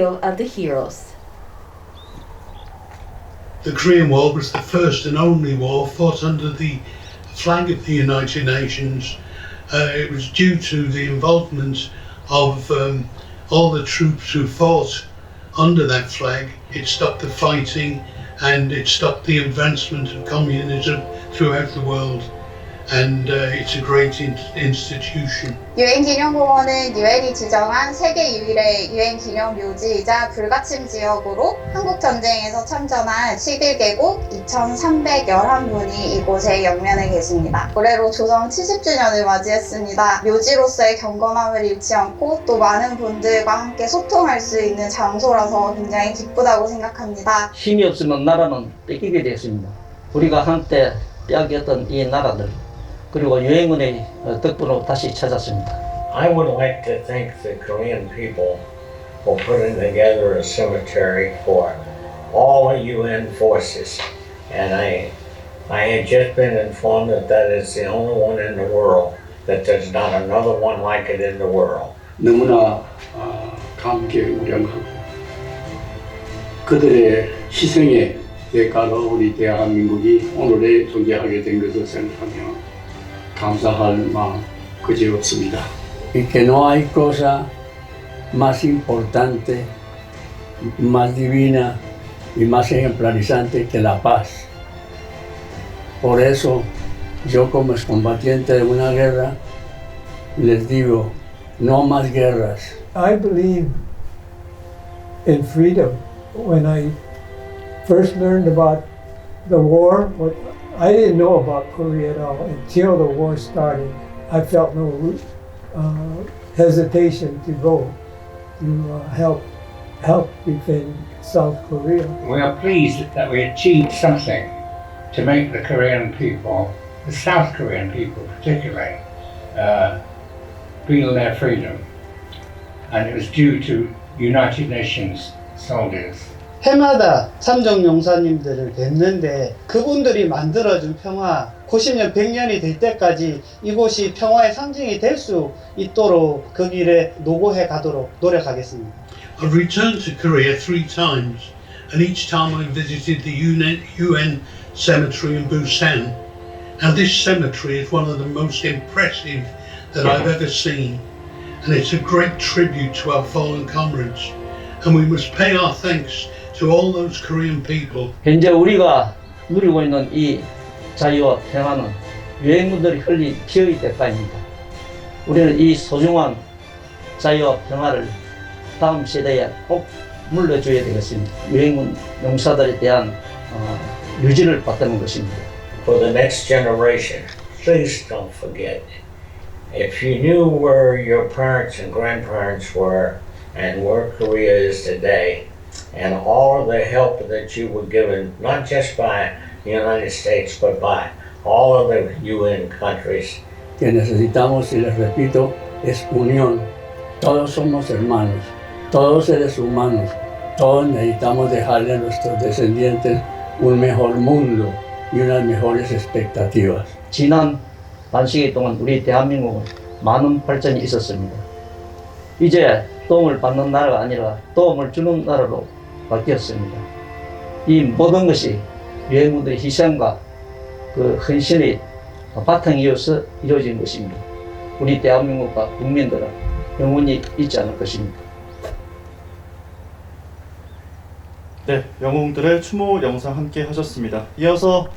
of the heroes. The Korean War was the first and only war fought under the flag of the United Nations. Uh, it was due to the involvement of um, all the troops who fought under that flag. It stopped the fighting and it stopped the advancement of communism throughout the world. And uh, it's a great in- institution. 유엔기념공원은 유엔이 지정한 세계 유일의 유엔 기념 묘지이자 불가침 지역으로 한국 전쟁에서 참전한 11개국 2,311분이 이곳에 영면에 계십니다. 올해로 조성 70주년을 맞이했습니다. 묘지로서의 경건함을 잃지 않고 또 많은 분들과 함께 소통할 수 있는 장소라서 굉장히 기쁘다고 생각합니다. 힘이 없으면 나라는 뺏기게 됐습니다. 우리가 한때 빼앗겼던 이 나라들 그리고 유행은의 어, 덕분으로 다시 찾았습니다. I would like to thank the Korean people for putting together a cemetery for all the UN forces. And I, I had just been informed that that is the only one in the world, that there's not another one like it in the world. 너무나 아, 감개무량하고 그들의 희생의 대가로 우리 대한민국이 오늘에 존재하게 된 것을 생각하며 감사할 마음 그지 없습니다. y que no hay cosa más importante, más divina y más ejemplarizante que la paz. Por eso, yo como excombatiente de una guerra, les digo, no más guerras. I believe in freedom. When I first learned about the war, what I didn't know about Korea at all until the war started. I felt no uh, hesitation to go to uh, help help defend South Korea. We are pleased that we achieved something to make the Korean people, the South Korean people particularly, uh, feel their freedom. And it was due to United Nations soldiers. 해마다 삼정 용사님들을 뵙는데 그분들이 만들어준 평화 90년 100년이 될 때까지 이곳이 평화의 상징이 될 수 있도록 그 길에 노고해 가도록 노력하겠습니다. I've returned to Korea three times, and each time I visited the UN, UN cemetery in Busan. Now, this cemetery is one of the most impressive that I've ever seen, and it's a great tribute to our fallen comrades. And we must pay our thanks to all those Korean people 현재 우리가 누리고 있는 이 자유와 평화는 유행군들이 흘린 피의 대가입니다. 우리는 이 소중한 자유와 평화를 다음 세대에 꼭 물려줘야 되겠습니다. 유행군 용사들에 대한 어, 유지를 받는 것입니다. For the next generation, please don't forget. If you knew where your parents and grandparents were and where Korea is today, and all of the help that you were given, not just by the United States, but by all of the UN countries, Que necesitamos, y les repito, es unión. Todos somos hermanos, todos seres humanos, todos necesitamos dejarle a nuestros descendientes un mejor mundo y unas mejores expectativas. 지난 반세기 동안 우리 대한민국은 많은 발전이 있었습니다. 이제 도움을 받는 나라가 아니라 도움을 주는 나라로 바뀌었습니다. 이 모든 것이 유행군들의 희생과 그 헌신의 바탕 이어서 이루어진 것입니다. 우리 대한민국과 국민들은 영원히 잊지 않을 것입니다. 네, 영웅들의 추모 영상 함께 하셨습니다. 이어서